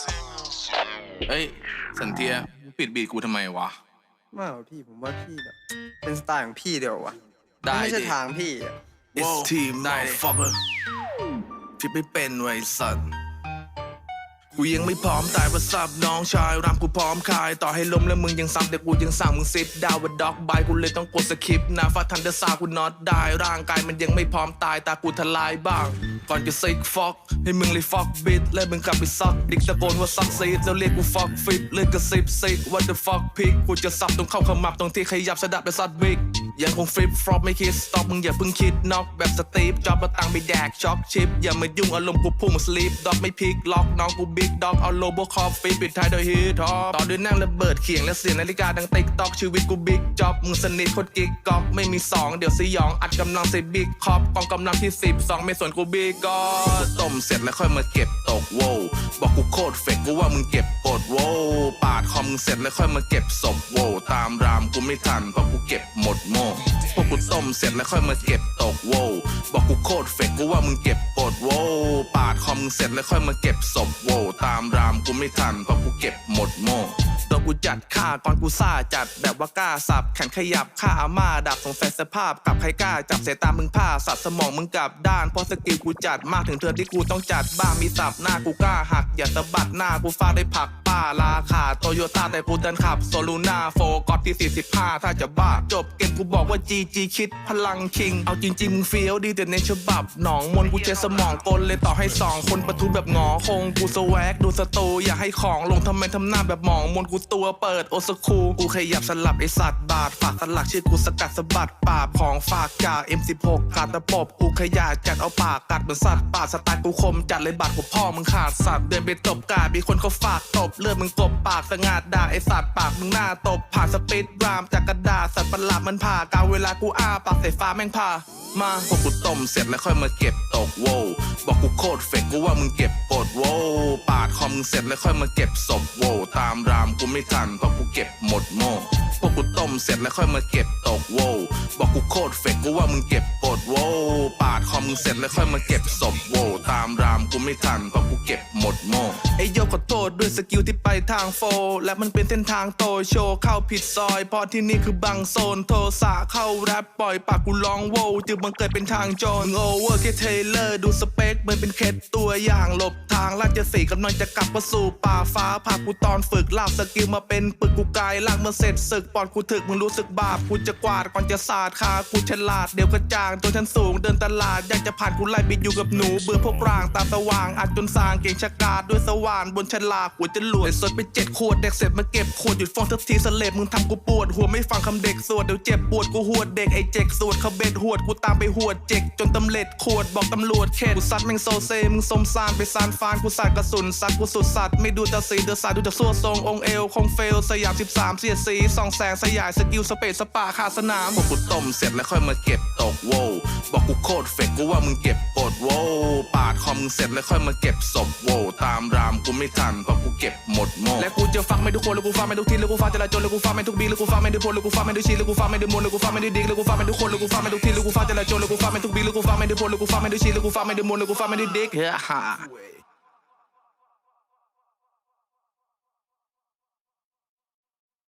เสียงเฮ้ย สันเทียปิดบีทกูทำไมวะ ไม่หรอกพี่ผมว่าพี่แบบเป็นสไตล์ของพี่เดียววะได้ไม่ใช่ดิ ทางพี่อะ It's team ได้ดิ fucker ที่ไม่เป็นไว้สัตว์ กูยังไม่พร้อมตายว่าสับน้องชายรำกูพร้อมคาย ต่อให้ล้มแล้วมึงยังซ้ำแต่กูยังสั่งมึงซิดดาวว่าด็อกบายกูเลยต้องกดสคริปต์นะฟาทันเดอร์ซากูน็อตได้ร่างกายมันยังไม่พร้อมตายตากูทลายบ้าง ก่อนจะซิกฟอกให้มึงเลยฟอกบิดและมึงกลับไปซักดิกตะโกนว่าซักซีดแล้วเรียกกูฟอกฟิตเลยกระซิบซิก what the fuck พิกกูจะสับตรงเข้าขมับตรงที่ขยับสะดับไปซัดบิ๊กยังคงฟลิปฟลอปไม่คิดสต็อปมึงอย่าเพิ่งคิดน็อกแบบสตีฟจ็อบมาตังไปแดกช็อกชิปอย่ามายุ่งอารมณ์กูพุ่งสลีปด็อกไม่พลิกล็อกน้องกูบิ๊กด็อกเอาโลโบคอฟฟิปิดท้ายด้วยฮีทอปต่อด้วยนั่งระเบิดเขียงและเสียงนาฬิกาดังติ๊กต็อกชีวิตกูบิ๊กจ็อบมึงสนิทโคตรกิ๊กก๊อกไม่มีสองเดี๋ยวสยองอัดกำลังใส่บิ๊กคอปกองกำลังที่สิบสองไม่สนกูบิ๊กก็ต้มเสร็จแล้วค่อยมาเก็บตกโวบอกกูโคตรเฟกกูว่ามึงเก็บกดโวปาดคอมึงเสร็จแล้วค่อยมาเก็บศพโวตามรามกูไม่ทันเพราะกูเก็บหมดโมพวกกูต้มเสร็จแล้วค่อยมาเก็บตกโวบอกกูโคตรเฟกกูว่ามึงเก็บกดโว อมึงเสร็จแล้วค่อยมาเก็บศพโวตามรามกูไม่ทันเพราะกูเก็บหมดโม่ตัวกูจัดฆ่าก่อนกูซ่าจัดแบบว่ากล้าสับแขนขยับฆ่าอาม่าดับสงสัยสภาพกับใครกล้าจับเสตามึงผ้าสัตว์สมองมึงกลับด้านเพราะสกิลกูจัดมากถึงเธอที่กูต้องจัดบ้ามีสับหน้ากูกล้าหักอย่าสะบัดหน้ากูฟาดได้ผัก ป้าราคาโตโยต้าแต่กูเดินขับ โซลูน่าโฟกอตที่ 45 ถ้าจะบ้า จบเกมกูบอกว่า GG คิดพลังคิง เอาจริงๆมึงเฟี้ยวดีแต่ในฉบับ หนองมนกูเจสมองกลเลยต่อให้สองคนประทุแบบงอคงกูสวกดูสตูอยากให้ของลงทำไมทำหน้าแบบหมองมนกูตัวเปิดโอสคูกูขยับสลับไอสัตว์บาดฝากสลักชื่อกูสกัดสะบัดปาบของฝากจาก M16 ขาดตะปบกูขยะจัดเอาปากกัดเหมือนสัตว์ป่าสไตล์กูคมจัดเลยบาดหัวพ่อมึงขาดสัตว์เดินไปตบกาดมีคนเขาฝากตบเลือดมึงกบปากสงัดด่าไอสัตว์ปากมึงหน้าตบผ่านสปิดรามจากกระดาษสัตว์ประหลาดมันผ่ากาวเวลากูอ้าปากใส่ฟ้าแม่งผ่า มาพวกกูต้มเสร็จแล้วค่อยมาเก็บตกโวบอกกูโคตรเฟกกูว่ามึงเก็บกดโวปาดคอมมึงเสร็จแล้วค่อยมาเก็บศพโวตามรามกูไม่ทันเพราะกูเก็บหมดโม่พวกกูต้มเสร็จแล้วค่อยมาเก็บตกโวบอกกูโคตรเฟกกูว่ามึงเก็บกดโวปาดคอมมึงเสร็จแล้วค่อยมาเก็บศพโวตามรามกูไม่ทันเพราะกูเก็บหมดโม่ไอโยขอโทษด้วยสกิลที่ไปทางโฟ และมันเป็นเส้นทางโตโชเข้าผิดซอยเพราะที่นี่คือบังโซนโทสะเข้าแรปปล่อยปากกูร้องโวจึงบังเกิดเป็นทางโจรโอเวอร์แค่เทเลอร์ ดูสเปคเหมือนเป็นเคสตัวอย่างหลบทางราชสีกำลังจะกลับมาสู่ป่าฟ้าพากูตอนฝึกลากสกิลมาเป็นปึกกูกายลากเมื่อเสร็จศึกปอนกูถึกมึงรู้สึกบาปกูจะกวาดก่อนจะสาดคากูฉลาดเดี๋ยวกระจางตัวฉันสูงเดินตลาดอยากจะผ่านกูไล่บิดอยู่กับหนูเบื่อพวกร่างตาสว่างอัดจนสางเก่งชะกาดด้วยสว่านบนฉลากหัวจะหลวดสดไปเจ็ดขวดเด็กเสร็จมาเก็บขวดหยุดฟองทักทีสเลบมึงทำกูปวดหัวไม่ฟังคำเด็กสวดเดี๋ยวเจ็บปวดกูหวดเด็กไอ้เจ็กสวดเขาเบ็ดหวดกูตามไปหวดเจ็กจนตำเล็ดขวดบอกตำรวจเข็ดกูซัดแม่งโซเซมึงสมซานไปซานฟานกูสาดกระสุนซัดกูสุดสัตว์ไม่ดูตาสีเดือดสายดูจากซัวทรงองเอวคงเฟลสยาม 13 เสียสีสองแสงสยายสกิลสเปซสปาขาสนามบอกกูต้มเสร็จแล้วค่อยมาเก็บตกโวบอกกูโคตรเฟกกูว่ามึงเก็บกดโวปาดคอมมึงเสร็จแล้วค่อยมาเก็บศพโวตามรามกูไม่ทันเพราะกูเก็บหมดโม่และกูจะฟังไม่ทุกคนแล้วกูฟังไม่ทุกทีแล้วกูฟังจราจรแล้วกูฟังไม่ทุกบีแล้วกูฟังไม่ทุกคนแล้วกูฟังไม่ทุกชีแล้วกูฟังไม่ทุกมนแล้วกูฟังไม่ทุกดิกแล้วกูฟังไม่ทุกคนแล้วกูฟังไม่ทุกทีแล้วกูฟังจราจรแล้วกูฟังไม่ทุกบีแล้วกูฟังไม่ทุกคนแล้ว